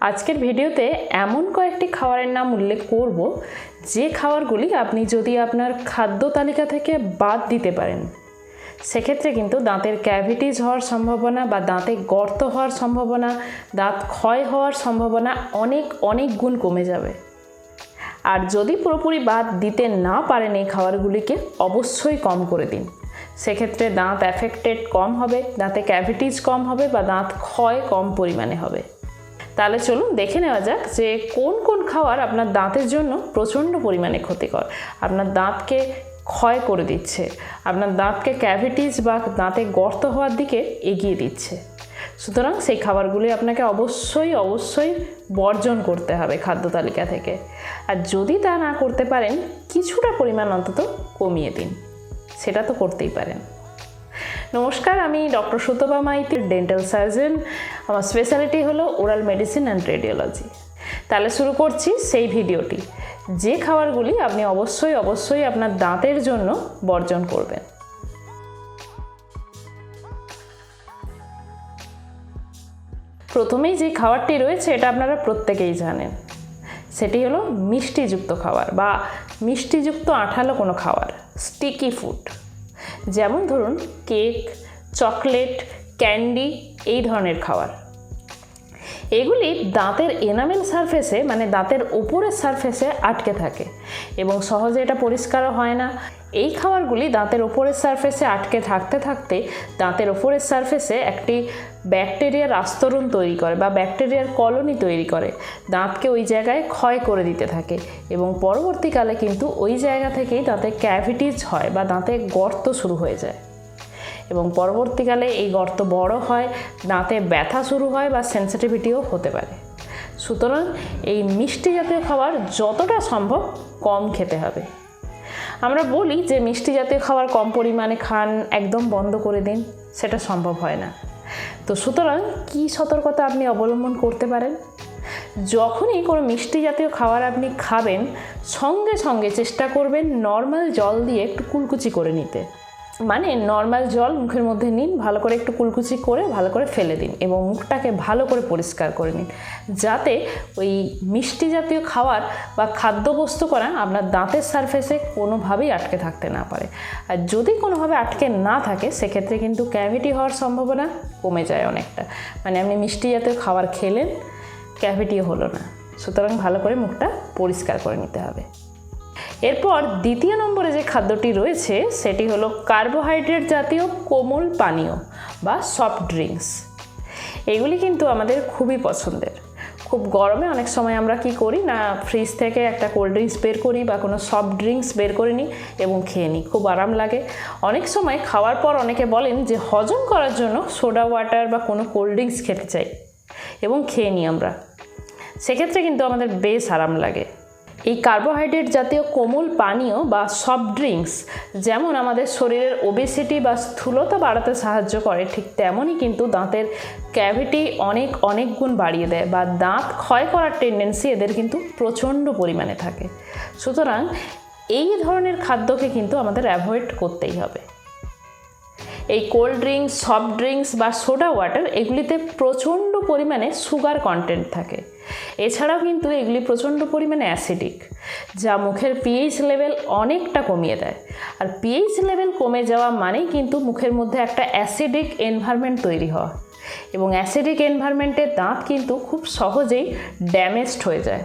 আজকের ভিডিওতে এমন কয়েকটি খাবারের নাম উল্লেখ করব, যে খাবারগুলি আপনি যদি আপনার খাদ্য তালিকা থেকে বাদ দিতে পারেন। সেক্ষেত্রে কিন্তু দাঁতের ক্যাভিটিস হওয়ার সম্ভাবনা বা দাঁতে গর্ত হওয়ার সম্ভাবনা, দাঁত ক্ষয় হওয়ার সম্ভাবনা অনেক অনেক গুণ কমে যাবে। আর যদি পুরোপুরি বাদ দিতে না পারেন এই খাবারগুলিকে, অবশ্যই কম করে দিন। সেক্ষেত্রে দাঁত অ্যাফেক্টেড কম হবে, দাঁতে ক্যাভিটিস কম হবে বা দাঁত ক্ষয় কম পরিমাণে হবে। তাহলে চলুন দেখে নেওয়া যাক যে কোন কোন খাবার আপনার দাঁতের জন্য প্রচণ্ড পরিমাণে ক্ষতিকর। আপনার দাঁতকে ক্ষয় করে দিচ্ছে, আপনার দাঁতকে ক্যাভিটিস বা দাঁতে গর্ত হওয়ার দিকে এগিয়ে দিচ্ছে। সুতরাং সেই খাবারগুলি আপনাকে অবশ্যই অবশ্যই বর্জন করতে হবে খাদ্য তালিকা থেকে। আর যদি তা না করতে পারেন, কিছুটা পরিমাণ অন্তত কমিয়ে দিন। সেটা তো করতেই পারেন। নমস্কার, আমি doctor Sutapa Maiti dental surgeon আমার স্পেশালিটি হলো ওরাল মেডিসিন অ্যান্ড রেডিওলজি তাহলে শুরু করছি সেই ভিডিওটি। যে খাবারগুলি আপনি অবশ্যই অবশ্যই আপনার দাঁতের জন্য বর্জন করবেন। প্রথমেই যে খাবারটি রয়েছে, এটা আপনারা প্রত্যেকেই জানেন। সেটি হলো মিষ্টিযুক্ত খাবার বা মিষ্টিযুক্ত আঠালো কোনো খাবার স্টিকি ফুড যেমন ধরুন কেক, চকলেট, ক্যান্ডি, এই ধরনের খাবার। এগুলি দাঁতের এনামেল সারফেসে মানে দাঁতের ওপরের সারফেসে আটকে থাকে এবং সহজে এটা পরিষ্কারও হয় না। এই খাবারগুলি দাঁতের ওপরের সারফেসে আটকে থাকতে থাকতে দাঁতের ওপরের সারফেসে একটি ব্যাকটেরিয়ার আস্তরণ তৈরি করে বা ব্যাকটেরিয়ার কলোনি তৈরি করে। দাঁতকে ওই জায়গায় ক্ষয় করে দিতে থাকে এবং পরবর্তীকালে কিন্তু ওই জায়গা থেকেই দাঁতে ক্যাভিটিস হয় বা দাঁতে গর্ত শুরু হয়ে যায়। এবং পরবর্তীকালে এই গর্ত বড় হয়, দাঁতে ব্যথা শুরু হয় বা সেন্সিটিভিটিও হতে পারে। সুতরাং এই মিষ্টি জাতীয় খাবার যতটা সম্ভব কম খেতে হবে। আমরা বলি যে মিষ্টি জাতীয় খাবার কম পরিমাণে খান, একদম বন্ধ করে দিন, সেটা সম্ভব হয় না। তো সুতরাং কী সতর্কতা আপনি অবলম্বন করতে পারেন? যখনই কোনো মিষ্টি জাতীয় খাবার আপনি খাবেন, সঙ্গে সঙ্গে চেষ্টা করবেন নর্মাল জল দিয়ে একটু কুলকুচি করে নিতে। মানে নর্মাল জল মুখের মধ্যে নিন, ভালো করে একটু কুলকুচি করে ভালো করে ফেলে দিন এবং মুখটাকে ভালো করে পরিষ্কার করে নিন। যাতে ওই মিষ্টি জাতীয় খাবার বা খাদ্যবস্তু করা আপনার দাঁতের সারফেসে কোনোভাবেই আটকে থাকতে না পারে। আর যদি কোনোভাবে আটকে না থাকে, সেক্ষেত্রে কিন্তু ক্যাভিটি হওয়ার সম্ভাবনা কমে যায় অনেকটা। মানে আপনি মিষ্টি জাতীয় খাবার খেলেন ক্যাভিটিও হলো না। সুতরাং ভালো করে মুখটা পরিষ্কার করে নিতে হবে। এরপর দ্বিতীয় নম্বরে যে খাদ্যটি রয়েছে, সেটি হলো কার্বোহাইড্রেট জাতীয় কোমল পানীয় বা সফট ড্রিঙ্কস। এগুলি কিন্তু আমাদের খুবই পছন্দের। খুব গরমে অনেক সময় আমরা কি করি না, ফ্রিজ থেকে একটা কোল্ড ড্রিঙ্কস বের করি বা কোনো সফট ড্রিঙ্কস বের করে নিই এবং খেয়ে নিই, খুব আরাম লাগে। অনেক সময় খাওয়ার পর অনেকে বলেন যে হজম করার জন্য সোডা, ওয়াটার বা কোনো কোল্ড ড্রিঙ্কস খেতে চাই এবং খেয়ে নিই আমরা। সেক্ষেত্রে কিন্তু আমাদের বেশ আরাম লাগে। এই কার্বোহাইড্রেট জাতীয় কোমল পানীয় বা সফট ড্রিঙ্কস যেমন আমাদের শরীরের ওবেসিটি বা স্থূলতা বাড়াতে সাহায্য করে, ঠিক তেমনই কিন্তু দাঁতের ক্যাভিটি অনেক অনেক গুণ বাড়িয়ে দেয় বা দাঁত ক্ষয় করার টেন্ডেন্সি এদের কিন্তু প্রচণ্ড পরিমাণে থাকে। সুতরাং এই ধরনের খাদ্যকে কিন্তু আমাদের অ্যাভয়েড করতেই হবে। এই কোল্ড ড্রিঙ্কস সফট ড্রিঙ্কস বা সোডা ওয়াটার এগুলিতে প্রচণ্ড পরিমাণে সুগার কন্টেন্ট থাকে। এছাড়াও কিন্তু এগুলি প্রচণ্ড পরিমাণে অ্যাসিডিক যা মুখের পিএইচ লেভেল অনেকটা কমিয়ে দেয়। আর পিএইচ লেভেল কমে যাওয়া মানেই কিন্তু মুখের মধ্যে একটা অ্যাসিডিক এনভায়রনমেন্ট তৈরি হওয়া এবং অ্যাসিডিক এনভায়রনমেন্টে দাঁত কিন্তু খুব সহজেই ড্যামেজড হয়ে যায়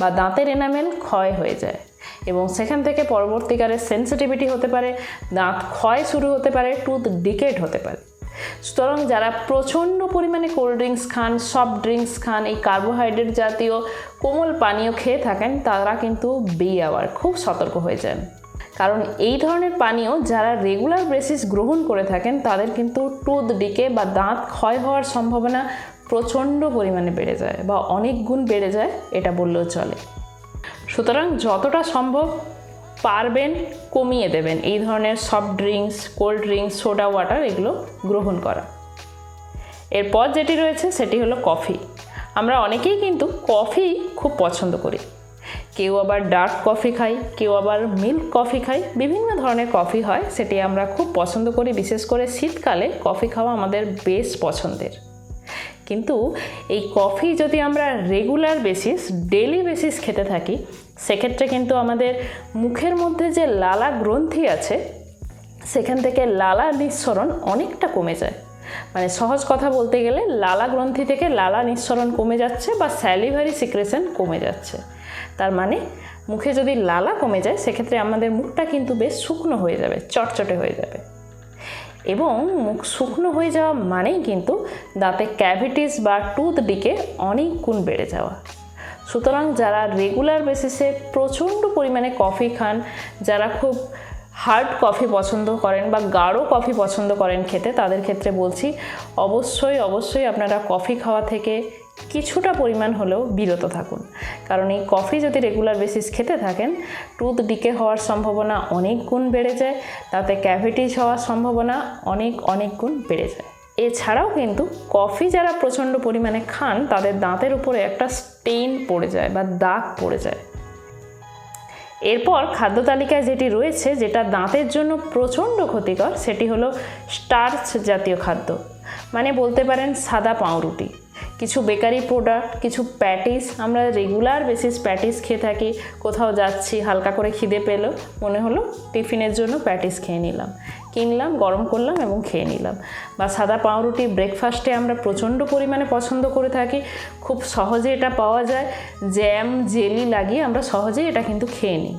বা দাঁতের এনামেল ক্ষয় হয়ে যায়। এবং সেখান থেকে পরবর্তীকালে সেন্সিটিভিটি হতে পারে, দাঁত ক্ষয় শুরু হতে পারে টুথ ডিকেট হতে পারে। সুতরাং যারা প্রচণ্ড পরিমাণে কোল্ড ড্রিঙ্কস খান সফট ড্রিঙ্কস খান, এই কার্বোহাইড্রেট জাতীয় কোমল পানীয় খেয়ে থাকেন, তারা কিন্তু বি আওয়ার খুব সতর্ক হয়ে যান। কারণ এই ধরনের পানীয় যারা রেগুলার বেসিস গ্রহণ করে থাকেন, তাদের কিন্তু টুথ ডিকে বা দাঁত ক্ষয় হওয়ার সম্ভাবনা প্রচণ্ড পরিমাণে বেড়ে যায় বা অনেক গুণ বেড়ে যায়, এটা বললেও চলে। সুতরাং যতটা সম্ভব পারবেন কমিয়ে দেবেন। এই ধরনের soft drinks cold drinks soda water এগুলো গ্রহণ করা। এরপর যেটি রয়েছে সেটি হলো কফি আমরা অনেকেই কিন্তু কফি খুব পছন্দ করি। কেউ আবার ডার্ক কফি খাই, কেউ আবার মিল্ক কফি খাই, বিভিন্ন ধরনের কফি হয়, সেটি আমরা খুব পছন্দ করি। বিশেষ করে শীতকালে কফি খাওয়া আমাদের বেশ পছন্দের। কিন্তু এই কফি যদি আমরা রেগুলার বেসিস ডেলি বেসিস খেতে থাকি, সেক্ষেত্রে কিন্তু আমাদের মুখের মধ্যে যে লালা গ্রন্থি আছে, সেখান থেকে লালা নিঃসরণ অনেকটা কমে যায়। মানে সহজ কথা বলতে গেলে লালা গ্রন্থি থেকে লালা নিঃসরণ কমে যাচ্ছে বা স্যালিভারি সিক্রেশন কমে যাচ্ছে। তার মানে মুখে যদি লালা কমে যায়, সেক্ষেত্রে আমাদের মুখটা কিন্তু বেশ শুকনো হয়ে যাবে, চটচটে হয়ে যাবে। এবং মুখ শুকনো হয়ে যাওয়া মানেই কিন্তু দাঁতে ক্যাভিটিস বা টুথ ডিকে অনেক গুণ বেড়ে যাওয়া। সুতরাং যারা রেগুলার বেসিসে প্রচণ্ড পরিমাণে কফি খান, যারা খুব হার্ড কফি পছন্দ করেন বা গাঢ় কফি পছন্দ করেন খেতে, তাদের ক্ষেত্রে বলছি, অবশ্যই অবশ্যই আপনারা কফি খাওয়া থেকে কিছুটা পরিমাণ হলেও বিরত থাকুন। কারণ এই কফি যদি রেগুলার বেসিস খেতে থাকেন টুথ ডিকে হওয়ার সম্ভাবনা অনেক গুণ বেড়ে যায়, তাতে ক্যাভিটিস হওয়ার সম্ভাবনা অনেক অনেক গুণ বেড়ে যায়। এছাড়াও কিন্তু কফি যারা প্রচণ্ড পরিমাণে খান, তাদের দাঁতের উপরে একটা স্টেইন পড়ে যায় বা দাগ পড়ে যায়। এরপর খাদ্য তালিকায় যেটি রয়েছে, যেটা দাঁতের জন্য প্রচণ্ড ক্ষতিকর, সেটি হলো স্টার্চ জাতীয় খাদ্য। মানে বলতে পারেন সাদা পাউরুটি। কিছু বেকারি প্রোডাক্ট কিছু প্যাটিস আমরা রেগুলার বেসিস প্যাটিস খেয়ে থাকি। কোথাও যাচ্ছি, হালকা করে খিদে পেল, মনে হলো টিফিনের জন্য প্যাটিস খেয়ে নিলাম। কিনলাম, গরম করলাম এবং খেয়ে নিলাম। বা সাদা পাউরুটি ব্রেকফাস্টে আমরা প্রচণ্ড পরিমাণে পছন্দ করে থাকি। খুব সহজে এটা পাওয়া যায়। জ্যাম জেলি লাগিয়ে আমরা সহজেই এটা কিন্তু খেয়ে নিই।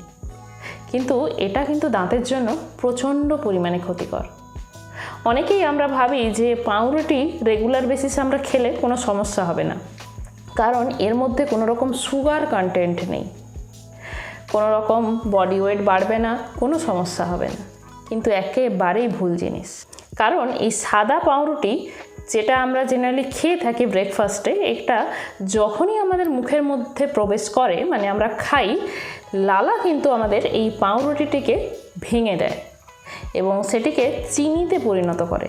কিন্তু এটা কিন্তু দাঁতের জন্য প্রচণ্ড পরিমাণে ক্ষতিকর। অনেকেই আমরা ভাবি যে পাউরুটি রেগুলার বেসিসে আমরা খেলে কোনো সমস্যা হবে না। কারণ এর মধ্যে কোনো রকম সুগার কন্টেন্ট নেই। কোনো রকম বডি ওয়েট বাড়বে না, কোনো সমস্যা হবে না। কিন্তু একেবারেই ভুল জিনিস। কারণ এই সাদা পাউরুটি যেটা আমরা জেনারেলি খেয়ে থাকি ব্রেকফাস্টে এটা যখনই আমাদের মুখের মধ্যে প্রবেশ করে মানে আমরা খাই, লালা কিন্তু আমাদের এই পাউরুটিটিকে ভেঙে দেয়। এবং সেটিকে চিনিতে পরিণত করে।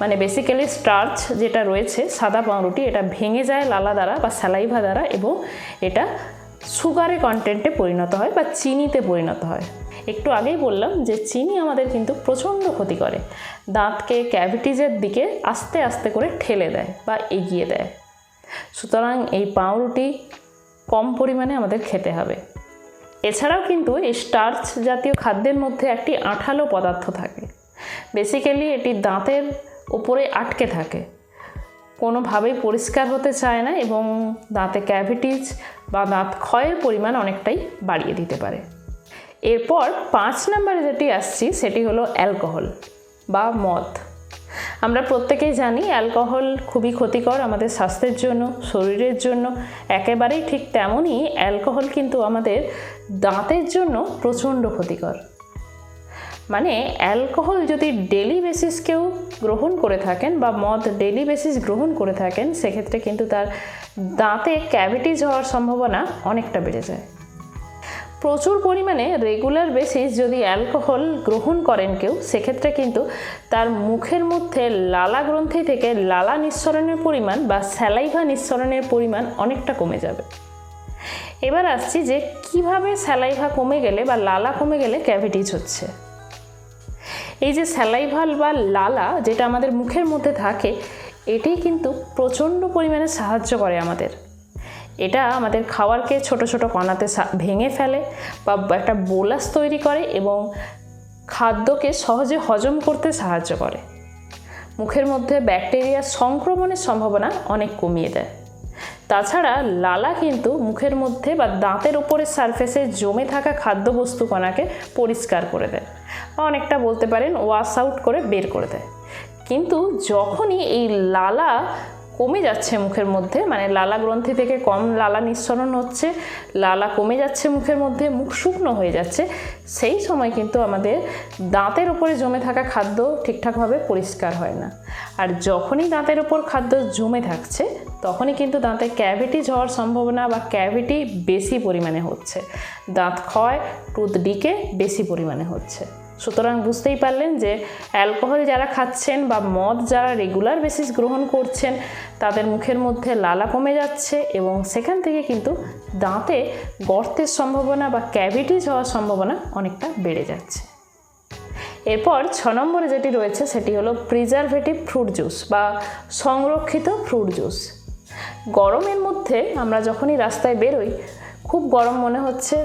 মানে বেসিক্যালি স্টার্চ যেটা রয়েছে, সাদা পাউরুটি, এটা ভেঙে যায় লালা দ্বারা বা স্যালাইভা দ্বারা এবং এটা সুগারে কন্টেন্টে পরিণত হয় বা চিনিতে পরিণত হয়। একটু আগেই বললাম যে চিনি আমাদের কিন্তু প্রচণ্ড ক্ষতি করে। দাঁতকে ক্যাভিটিজের দিকে আস্তে আস্তে করে ঠেলে দেয় বা এগিয়ে দেয়। সুতরাং এই পাউরুটি কম পরিমাণে আমাদের খেতে হবে। এছাড়াও কিন্তু এই স্টার্চ জাতীয় খাদ্যের মধ্যে একটি আঠালো পদার্থ থাকে। বেসিক্যালি এটি দাঁতের উপরে আটকে থাকে। কোনোভাবেই পরিষ্কার হতে চায় না এবং দাঁতে ক্যাভিটিস বা দাঁত ক্ষয়ের পরিমাণ অনেকটাই বাড়িয়ে দিতে পারে। এরপর পাঁচ নম্বরে যেটি আসছি সেটি হলো অ্যালকোহল বা মদ। আমরা প্রত্যেকেই জানি অ্যালকোহল খুবই ক্ষতিকর আমাদের স্বাস্থ্যের জন্য, শরীরের জন্য। একেবারেই ঠিক তেমনই অ্যালকোহল কিন্তু আমাদের দাঁতের জন্য প্রচণ্ড ক্ষতিকর। মানে অ্যালকোহল যদি ডেলি বেসিস কেউ গ্রহণ করে থাকেন বা মদ ডেলি বেসিস গ্রহণ করে থাকেন, সেক্ষেত্রে কিন্তু তার দাঁতে ক্যাভিটিজ হওয়ার সম্ভাবনা অনেকটা বেড়ে যায়। প্রচুর পরিমাণে রেগুলার বেসিস যদি অ্যালকোহল গ্রহণ করেন কেউ, সেক্ষেত্রে কিন্তু তার মুখের মধ্যে লালা গ্রন্থি থেকে লালা নিঃসরণের পরিমাণ বা স্যালাইভা নিঃসরণের পরিমাণ অনেকটা কমে যাবে। এবার আসছি যে কীভাবে স্যালাইভা কমে গেলে বা লালা কমে গেলে ক্যাভিটিস হচ্ছে। এই যে স্যালাইভাল বা লালা যেটা আমাদের মুখের মধ্যে থাকে, এটি কিন্তু প্রচণ্ড পরিমাণে সাহায্য করে আমাদের। এটা আমাদের খাবারকে ছোট ছোট কণাতে ভেঙে ফেলে বা একটা বোলাস তৈরি করে এবং খাদ্যকে সহজে হজম করতে সাহায্য করে। মুখের মধ্যে ব্যাকটেরিয়া সংক্রমণের সম্ভাবনা অনেক কমিয়ে দেয়। তাছাড়া লালা কিন্তু মুখের মধ্যে বা দাঁতের উপরের সারফেসে জমে থাকা খাদ্যবস্তু কণাকে পরিষ্কার করে দেয় বা অনেকটা বলতে পারেন ওয়াশ আউট করে বের করে দেয়। কিন্তু যখনই এই লালা কমে যাচ্ছে মুখের মধ্যে মানে লালা গ্রন্থি থেকে কম লালা নিঃসরণ হচ্ছে, লালা কমে যাচ্ছে মুখের মধ্যে, মুখ শুকনো হয়ে যাচ্ছে, সেই সময় কিন্তু আমাদের দাঁতের উপরে জমে থাকা খাদ্য ঠিকঠাকভাবে পরিষ্কার হয় না। আর যখনই দাঁতের উপর খাদ্য জমে থাকছে, তখনই কিন্তু দাঁতে ক্যাভিটি হওয়ার সম্ভাবনা বা ক্যাভিটি বেশি পরিমাণে হচ্ছে। দাঁত ক্ষয় টুথ ডিকে বেশি পরিমাণে হচ্ছে। সুতরাং বুঝতেই পারলেন যে অ্যালকোহল যারা খাচ্ছেন বা মদ যারা রেগুলার বেসিস গ্রহণ করছেন, তাদের মুখের মধ্যে লালা কমে যাচ্ছে এবং সেখান থেকে কিন্তু দাঁতে গর্তের সম্ভাবনা বা ক্যাভিটিস হওয়ার সম্ভাবনা অনেকটা বেড়ে যাচ্ছে। এরপর ছ নম্বরে যেটি রয়েছে সেটি হলো প্রিজারভেটিভ ফ্রুট জুস বা সংরক্ষিত ফ্রুট জুস গরমের মধ্যে আমরা যখনই রাস্তায় বেরোই, খুব গরম মনে হচ্ছে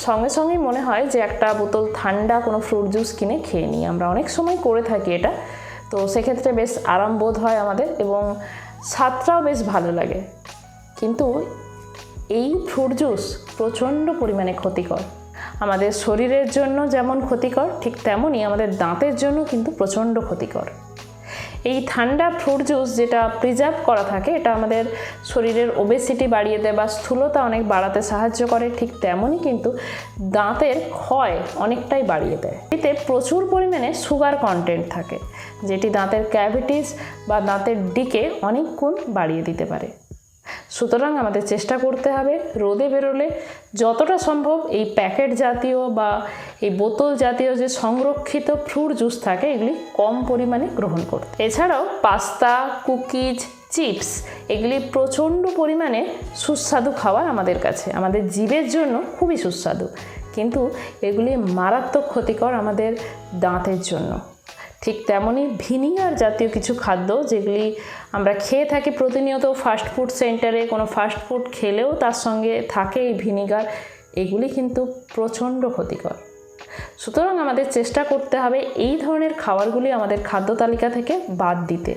সঙ্গে সঙ্গেই মনে হয় যে একটা বোতল ঠান্ডা কোনো ফ্রুট জুস কিনে খেয়ে নিই। আমরা অনেক সময় করে থাকি এটা। তো সেক্ষেত্রে বেশ আরাম বোধ হয় আমাদের এবং স্বাদটাও বেশ ভালো লাগে। কিন্তু এই ফ্রুট জুস প্রচণ্ড পরিমাণে ক্ষতিকর। আমাদের শরীরের জন্য যেমন ক্ষতিকর, ঠিক তেমনই আমাদের দাঁতের জন্য কিন্তু প্রচণ্ড ক্ষতিকর। এই ঠান্ডা ফ্রুট জুস যেটা প্রিজার্ভ করা থাকে, এটা আমাদের শরীরের ওবেসিটি বাড়িয়ে দেয় বা স্থূলতা অনেক বাড়াতে সাহায্য করে, ঠিক তেমনই কিন্তু দাঁতের ক্ষয় অনেকটাই বাড়িয়ে দেয়। এতে প্রচুর পরিমাণে সুগার কন্টেন্ট থাকে, যেটি দাঁতের ক্যাভিটিস বা দাঁতের ডিকে অনেক গুণ বাড়িয়ে দিতে পারে। সুতরাং আমাদের চেষ্টা করতে হবে রোদে বেরোলে যতটা সম্ভব এই প্যাকেট জাতীয় বা এই বোতল জাতীয় যে সংরক্ষিত ফ্রুট জুস থাকে, এগুলি কম পরিমাণে গ্রহণ করতে। এছাড়াও পাস্তা, কুকিজ, চিপস, এগুলি প্রচণ্ড পরিমাণে সুস্বাদু খাবার আমাদের কাছে। আমাদের জীবের জন্য খুবই সুস্বাদু। কিন্তু এগুলি মারাত্মক ক্ষতিকর আমাদের দাঁতের জন্য। ঠিক তেমনই ভিনিগার জাতীয় কিছু খাদ্য যেগুলি আমরা খেয়ে থাকি প্রতিনিয়ত ফাস্ট ফুড সেন্টারে কোনো ফাস্ট ফুড খেলেও তার সঙ্গে থাকে এই ভিনিগার, এগুলি কিন্তু প্রচণ্ড ক্ষতিকর। সুতরাং আমাদের চেষ্টা করতে হবে এই ধরনের খাবারগুলি আমাদের খাদ্য তালিকা থেকে বাদ দিতে।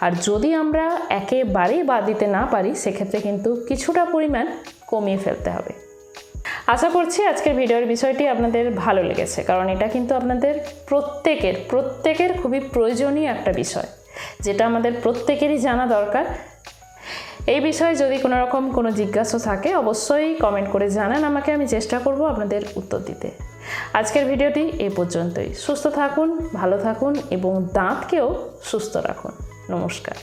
আর যদি আমরা একেবারেই বাদ দিতে না পারি, সেক্ষেত্রে কিন্তু কিছুটা পরিমাণ কমিয়ে ফেলতে হবে। আশা করছি আজকের ভিডিওর বিষয়টি আপনাদের ভালো লেগেছে, কারণ এটা কিন্তু আপনাদের প্রত্যেকের প্রত্যেকের খুবই প্রয়োজনীয় একটা বিষয়, যেটা আমাদের প্রত্যেকেরই জানা দরকার। এই বিষয়ে যদি কোনো রকম কোনো জিজ্ঞাসা থাকে, অবশ্যই কমেন্ট করে জানান, আমাকে আমি চেষ্টা করব আপনাদের উত্তর দিতে। আজকের ভিডিওটি এ পর্যন্তই। সুস্থ থাকুন, ভালো থাকুন, এবং দাঁতকেও সুস্থ রাখুন। নমস্কার।